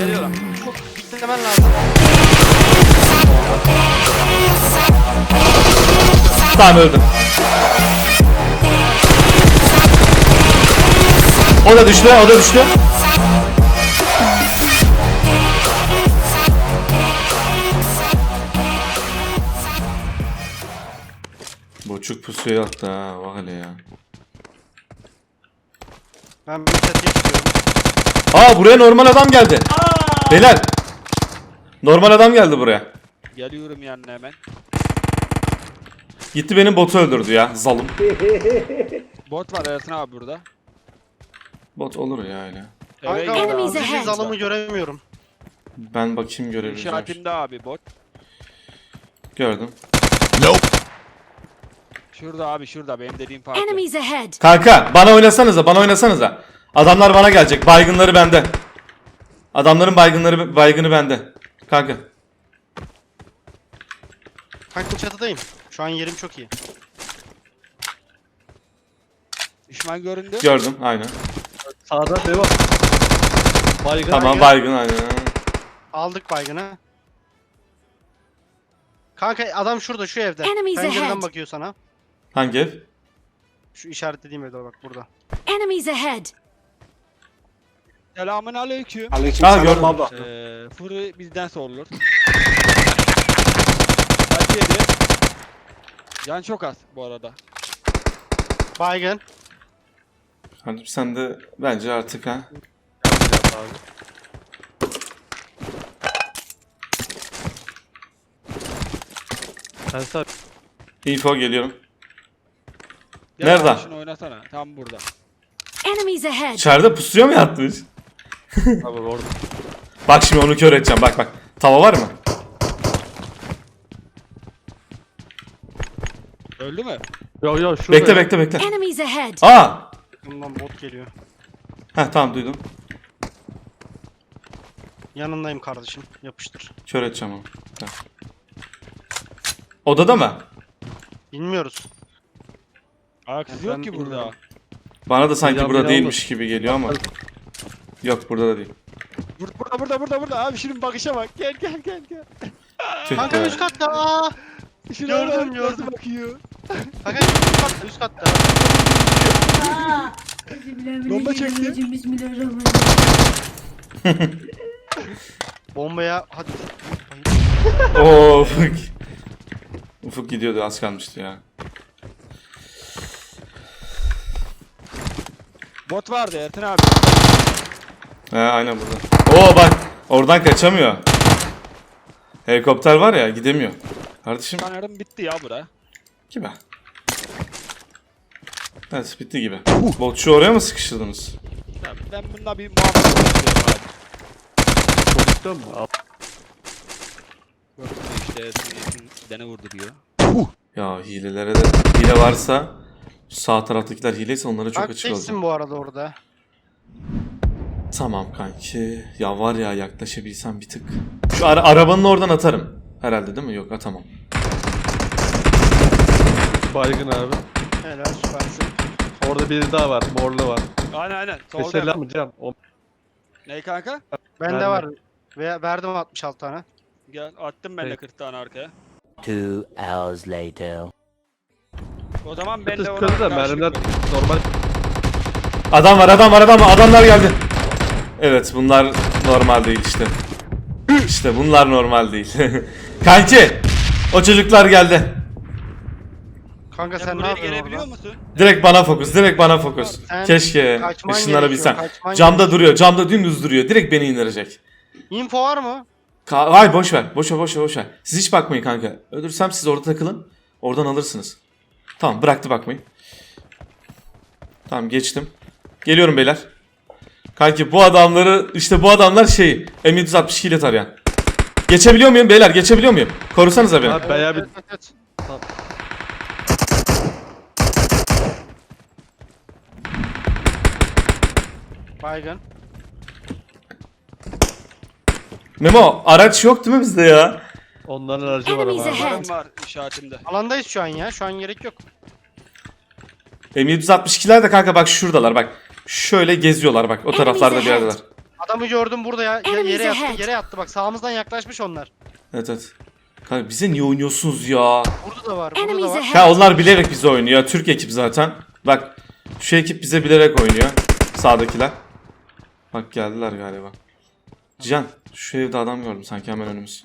Beklemen lazım. Tamam öldüm. O da düştü, o da düştü. Boçuk pusuya attı ha, bak hele ya. Ben bir set geçiyorum. Aa buraya normal adam geldi. Beyler. Normal adam geldi buraya. Geliyorum yanına hemen. Gitti benim botu öldürdü ya, zalım. Bot var Ersin abi burada. Bot olur ya öyle. Eve Kanka girdi bizi zalımı göremiyorum. Ben bakayım görebileceğim. İşaretimde abi bot. Gördüm. Şurada abi şurada benim dediğim parti. Enemies ahead! Kanka bana oynasanıza bana oynasanıza. Adamlar bana gelecek. Baygınları bende. Adamların baygınları baygını bende. Kanka. Kanka çatıdayım. Şu an yerim çok iyi. Düşman göründü. Gördüm aynen. Sağda devam. Baygın. Tamam baygın aynen. Aldık baygını. Kanka adam şurada şu evde. Enemies Pencereden ahead. bakıyor sana. Hangi ev? Şu işaretlediğim evde bak burada. Enemies ahead! Selamun aleyküm. Ha gördüm. Ee, fırı bizden sorulur. Kaç yedi? Can çok az bu arada. Baygın. Hadi sen de bence artık ha. Ben sağ. Info geliyorum. Gel Nerede? abi Şunu oynasana. Tam burada. Enemies ahead! İçeride pusuya mı yatmış? Abi orada. Bak şimdi onu kör edeceğim. Bak bak. Tava var mı? Öldü mü? Yo yo şurada. Bekle bekle bekle. Enemies ahead! Aa! Bundan bot geliyor. Heh tamam duydum. Yanındayım kardeşim. Yapıştır. Kör edeceğim onu. Tamam. Odada mı? Bilmiyoruz. Aksi Ben yok ki burada. bilmiyorum. Bana da sanki Hocam burada beni değilmiş gibi geliyor ama. Yok burada da değil. Bur- Burada burada burada burada. Abi şunun bakışa bak. Gel gel gel gel. Tüh Kanka üst katta. Aa! Şuna Gördüm, bak, gördüm. Nasıl bakıyor? Kanka üst katta üst katta. Bomba çekti. Bombaya hadi. Oo Ufuk. Ufuk gidiyordu az kalmıştı ya. Bot vardı Ertin abi. He aynen burada. Oo bak oradan kaçamıyor. Helikopter var ya gidemiyor. Kardeşim Sanırım bitti ya bura. gibi. Evet bitti gibi. Botçu oraya mı sıkıştırdınız? Ya Ben bununla bir muhabbet istiyorum abi. Pozisyon mu? Al. Mü işte dene vurduruyor. Ya hilelere de hile varsa sağ taraftakiler hileyse onlara çok açık oldu. teksin bu arada orada. Tamam kanki. Ya var ya yaklaşabilsem bir tık. Şu ara- arabanın oradan atarım. Herhalde değil mi? Yok atamam. Baygın abi. Helal süpersin. Orada biri daha var. Morlu var. Aynen aynen. Solda. Mesela mı Can? O Ne kanka? Bende var. Ve verdim 66 tane. Gel attım ben de Peki. 40 tane arkaya. Two hours later. O zaman ben de ona da karşı mermiler normal. Adam var adam var adam var. Adamlar geldi. Evet bunlar normal değil işte. İşte bunlar normal değil. kanki. O çocuklar geldi. Kanka Sen, ne buraya yapıyorsun gelebiliyor orada? musun? Direkt bana fokus. Direkt bana fokus. Sen Keşke kaçman ışınlanabilsem. gerekiyor, kaçman Camda gerekiyor. duruyor. Camda dümdüz duruyor. Direkt beni indirecek. Info var mı? Ka- Hayır boş ver. Boş ver boş ver boş ver. Siz hiç bakmayın kanka. Ölürsem siz orada takılın. Oradan alırsınız. Tamam bıraktı bakmayı. Tamam geçtim. Geliyorum beyler. Kanki bu adamları işte bu adamlar şey M762 ile tarayan. Geçebiliyor muyum beyler? Geçebiliyor muyum? Korusanıza beni. Abi bayağı bir. Baygın. Memo araç yok değil mi bizde ya? onların aracı var ama. Enemies abi. ahead. Varım var işaretimde. Alandayız şu an ya. Şu an gerek yok. M762'ler de kanka bak şuradalar bak. Şöyle geziyorlar bak. O taraflarda bir yerdeler. Adamı gördüm burada ya. ya Enemies yere yattı, yere yattı. Bak sağımızdan yaklaşmış onlar. Evet evet. Kanka bize niye oynuyorsunuz ya? Burada da var, burada da Enemies var. ahead. Ha onlar bilerek bize oynuyor. Türk ekip zaten. Bak şu ekip bize bilerek oynuyor. Sağdakiler. Bak geldiler galiba. Cihan şu evde adam gördüm sanki hemen önümüz.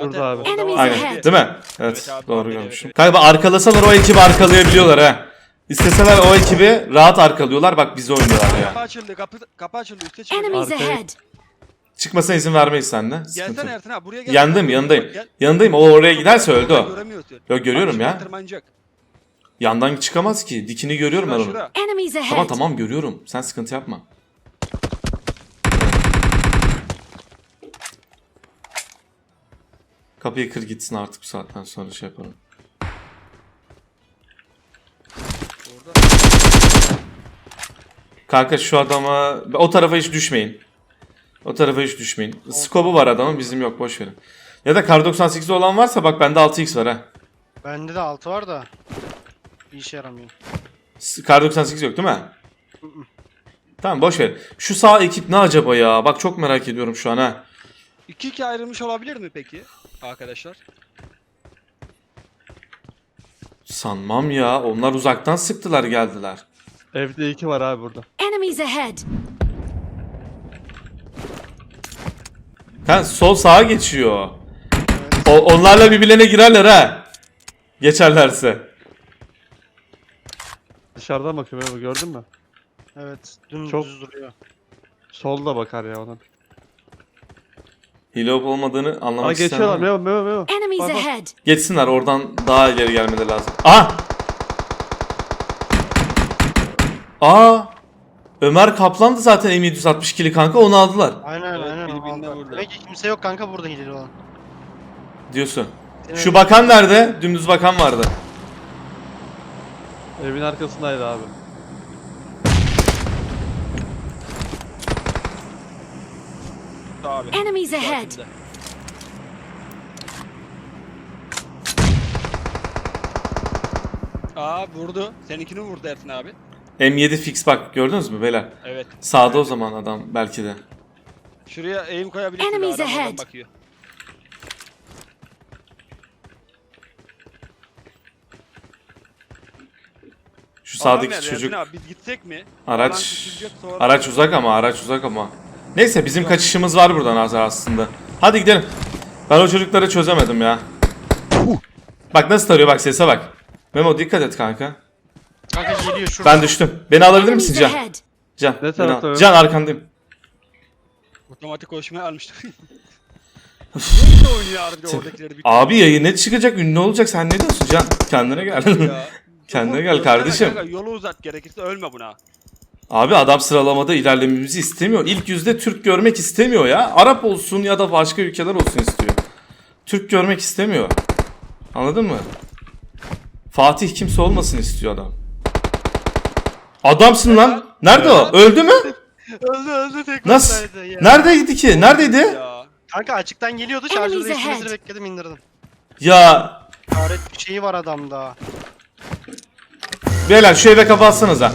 Burada abi. Enemies Aynen ahead. değil mi? Evet, Evet abi, doğru evet, görmüşüm. evet. Galiba arkalasalar o ekibi arkalayabiliyorlar ha. İsteseler o ekibi rahat arkalıyorlar. Bak bizi oynuyorlar ya. Kapı açıldı, kapı, kapı açıldı, üste çıkıyor. Enemies Arkaya- ahead. Çıkmasına izin vermeyiz seninle. Sıkıntı Gelsene yok. Ertan abi buraya gel. Gel. yanındayım. Gel. Yanındayım. O oraya giderse öldü o. Göremiyorsun. Yok görüyorum Bak, ya. şimdi Tırmanacak. Yandan çıkamaz ki. Dikini görüyorum ben Şura, onu. şura. Enemies Tamam tamam görüyorum. Sen sıkıntı yapma. Kapıyı kır gitsin artık bu saatten sonra şey yapalım. Kanka şu adama o tarafa hiç düşmeyin. O tarafa hiç düşmeyin. Skobu var adamın bizim yok boş verin. Ya da kar 98 olan varsa bak bende 6x var ha. Bende de altı var da. Bir işe yaramıyor. Kar 98 yok değil mi? Tamam boş ver. Şu sağ ekip ne acaba ya? Bak çok merak ediyorum şu an ha. İki iki ayrılmış olabilir mi peki arkadaşlar? Sanmam ya. Onlar uzaktan sıktılar geldiler. Evde iki var abi burada. Enemies ahead. Ha sol sağa geçiyor. O, onlarla birbirlerine girerler ha. Geçerlerse. Dışarıdan bakıyorum abi gördün mü? Evet. Dümdüz Çok- duruyor. Solda bakar ya ona. Hile olup olmadığını anlamak Aa geçiyorlar istemem. meo meo meo. Enemies Bak, bak. ahead. Geçsinler oradan daha ileri gelmeleri lazım. Aha! Aa! Ömer Kaplan'dı zaten M762'li kanka onu aldılar Aynen Evet, aynen. vurdu. Demek ki kimse yok kanka burada hileli olan. diyorsun. Şu bakan nerede? Dümdüz bakan vardı. Evin arkasındaydı abi. Abi. Enemies ahead. Karşımda. Aa vurdu. Seninkini vurdu Ertan abi. M7 fix bak gördünüz mü beyler? Evet. Sağda o zaman adam belki de. Şuraya aim koyabilirsin. Enemies Adam oradan ahead. bakıyor. Şu Adam sağdaki nerede çocuk Ertan abi biz gitsek mi? araç Alan küçülecek, sonra- araç uzak ama araç uzak ama. Neyse bizim kaçışımız var buradan az- aslında. Hadi gidelim. Ben o çocukları çözemedim ya. Bak nasıl tarıyor bak sese bak. Memo dikkat et kanka. Kanka geliyor şurada. Ben düştüm. Beni alabilir misin Can? Can. Ne beni tarafta al. Can arkandayım. Otomatik koşmaya oynuyor oradakileri bir Abi yayın ne çıkacak ünlü olacak sen ne diyorsun Can? Kendine gel. ya. Kendine gel kardeşim. kanka, yolu uzat gerekirse ölme buna. Abi adam sıralamada ilerlememizi istemiyor. İlk yüzde Türk görmek istemiyor ya. Arap olsun ya da başka ülkeler olsun istiyor. Türk görmek istemiyor. Anladın mı? Fatih kimse olmasın istiyor adam. Adamsın lan. Nerede o? Öldü mü? Öldü öldü tek Nasıl? ya. Neredeydi ki? Neredeydi? Ya. Kanka açıktan geliyordu şarjı Enemies değiştirmesini bekledim indirdim. Ya Karet bir şeyi var adamda. beyler şu eve kafa atsanıza.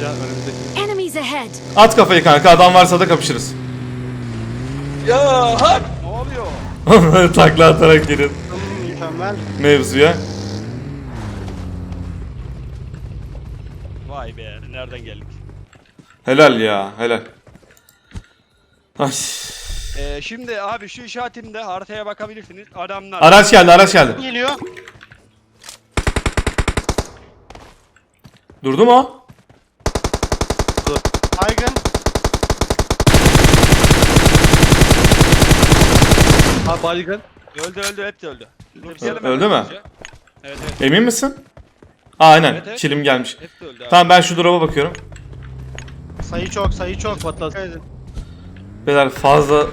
Gel önümüzdeki. Enemies ahead. At kafayı kanka adam varsa da kapışırız. Ne oluyor? Takla atarak girin Mükemmel. mevzuya. Vay be nereden geldik? Helal ya helal. Ay. Ee, şimdi abi şu işaretimde haritaya bakabilirsiniz. Adamlar Araç geldi araç geldi. Geliyor. Durdu mu o? Baygın. Ha baygın. öldü öldü hepsi öldü. Öldü Lootlayalım mü? Evet evet Emin misin? Aynen. Evet, evet. Kilim gelmiş. hepsi öldü abi. Tamam ben şu drop'a bakıyorum. Sayı çok sayı çok. Edin. Beyler fazla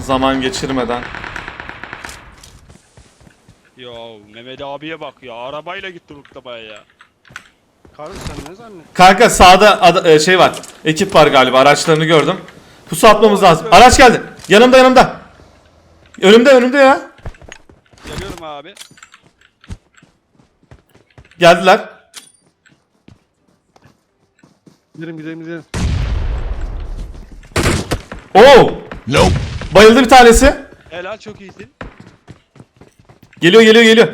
zaman geçirmeden. Ya Mehmet abiye bak ya arabayla gitti lootlamaya ya. Kardeş sen ne zannettin? Kanka sağda ada- e, şey var. Ekip var galiba. Araçlarını gördüm. Pusu atmamız lazım. Araç geldi. Yanımda yanımda. Önümde önümde ya. Geliyorum abi. Geldiler. Gidelim gidelim gidelim. Oo! Bayıldı bir tanesi. Helal çok iyisin. Geliyor geliyor geliyor.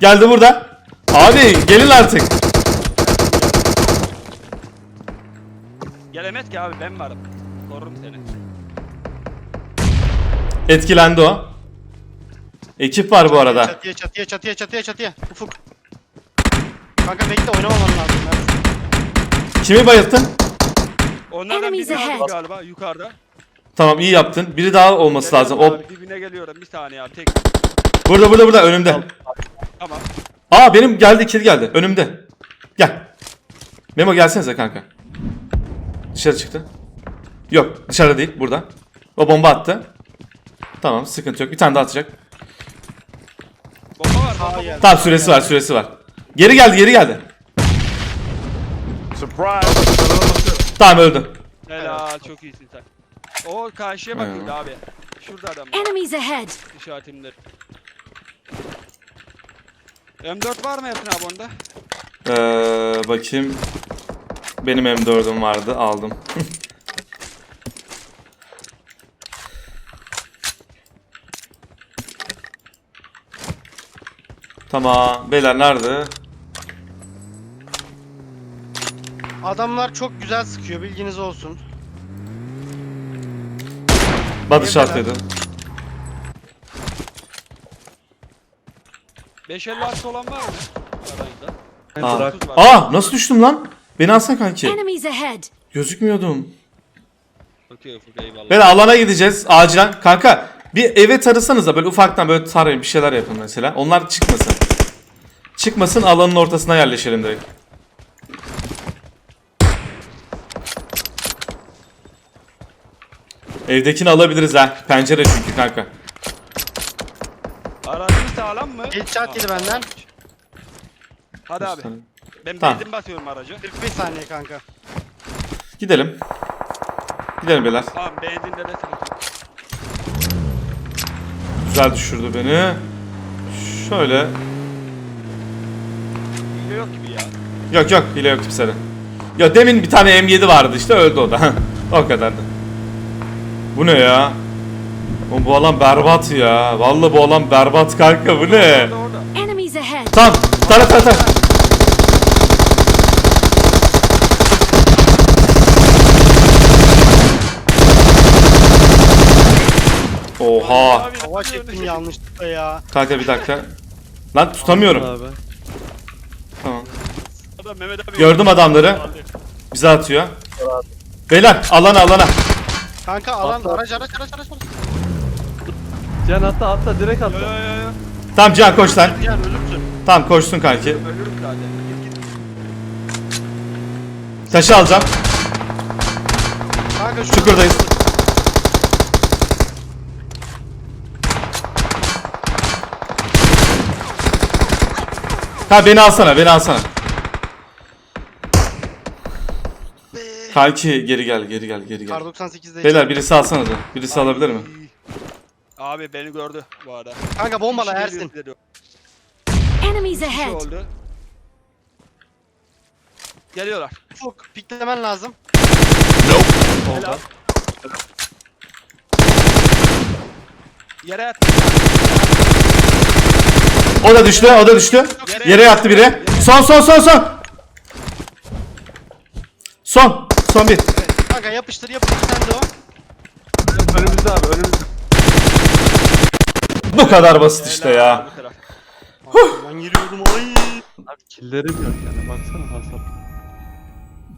Geldi burada. Abi gelin artık. Gelemez ki abi ben varım. Korurum seni. Etkilendi o. Ekip var bu arada. Çatıya çatıya çatıya çatıya çatıya. Ufuk. Kanka bekle oynamaman lazım. Mert. Kimi bayılttın? Onlardan Enemies birini ahead. aldım galiba yukarıda. Tamam iyi yaptın. Biri daha olması lazım. Geliyorum O abi, dibine geliyorum bir saniye abi tek. burada burada burada önümde. Tamam. Aa benim geldi kill geldi. Önümde. Gel. Memo gelsenize kanka. Dışarı çıktı. Yok dışarıda değil burada. O bomba attı. Tamam sıkıntı yok. Bir tane daha atacak. Bomba var bomba. Tamam süresi var süresi var. Geri geldi geri geldi. Tamam öldü. Helal çok iyisin sen. O karşıya bakıyordu abi. Şurada adam var. Enemies ahead. İşaretimde. M4 var mı Ersin abi onda? Ee, bakayım. Benim M4'üm vardı aldım. tamam. Beyler nerede? Adamlar çok güzel sıkıyor bilginiz olsun. Batı shot dedi. 556 olan var mı? Aranızda. Aa. Bırak. Dokuz var. Aa nasıl düştüm lan? Beni alsana kanki. Enemies ahead. Gözükmüyordum. Okey ufuk eyvallah. Beyler alana gideceğiz acilen. Kanka bir eve tarısanız da böyle ufaktan böyle tarayın bir şeyler yapın mesela. Onlar çıkmasın. Çıkmasın alanın ortasına yerleşelim direkt. Evdekini alabiliriz ha. Pencere çünkü kanka. Aracınız sağlam mı? Headshot yedi benden. Hadi abi. Ben Tamam. benzin basıyorum araca. 45 saniye kanka. Gidelim. Gidelim beyler. Tamam benzinde de sıkıntı yok. Güzel düşürdü beni. Şöyle. Hile yok gibi ya. Yok yok hile yok kimsede. Ya demin bir tane M7 vardı işte öldü o da. o kadardı. Bu ne ya? Oğlum bu alan berbat ya. Vallahi bu alan berbat kanka bu ne? Enemies ahead. Tamam. Tara tara tara. Oha. Hava çektim yanlışlıkla ya. Kanka bir dakika. Lan tutamıyorum. Abi. Tamam. Adam Mehmet abi. Gördüm adamları. Bize atıyor. Beyler alana alana. Kanka alan Atla. araç araç araç araç. Cihan atla atla direkt Yo yo atla. yo yo. Tamam Cihan koş sen. Gel ölürsün. Tamam koşsun kanki. Ölürüm zaten. Git git. Taşı alacağım. Kanka şu Çukurdayız. Ha beni alsana, beni alsana. Kanki geri gel, geri gel, geri Kar gel. 98'de. Beyler birisi alsana da. Birisi alabilir mi? Abi beni gördü bu arada. Kanka bombala şey Ersin. dedi. Enemies Bir şey ahead. oldu. Geliyorlar. Ufuk piklemen lazım. Helal. Yere yat. O da düştü, o da düştü. Yere yattı biri. Son, son, son, son. Son, son bir. Kanka yapıştır yapıştır sen de o. Önümüzde abi önümüzde. Bu kadar basit işte ya. bu taraf. Ben giriyordum ay. Abi killerim yok yani baksana hasar.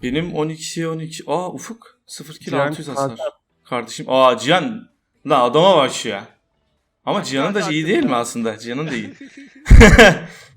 Benim 12 12. Aa Ufuk 0 kill Cihan 600 hasar. Kardeşim aa Cihan. La adama bak şu ya. Ama Cihan'ın da iyi değil mi aslında? Cihan'ın da iyi.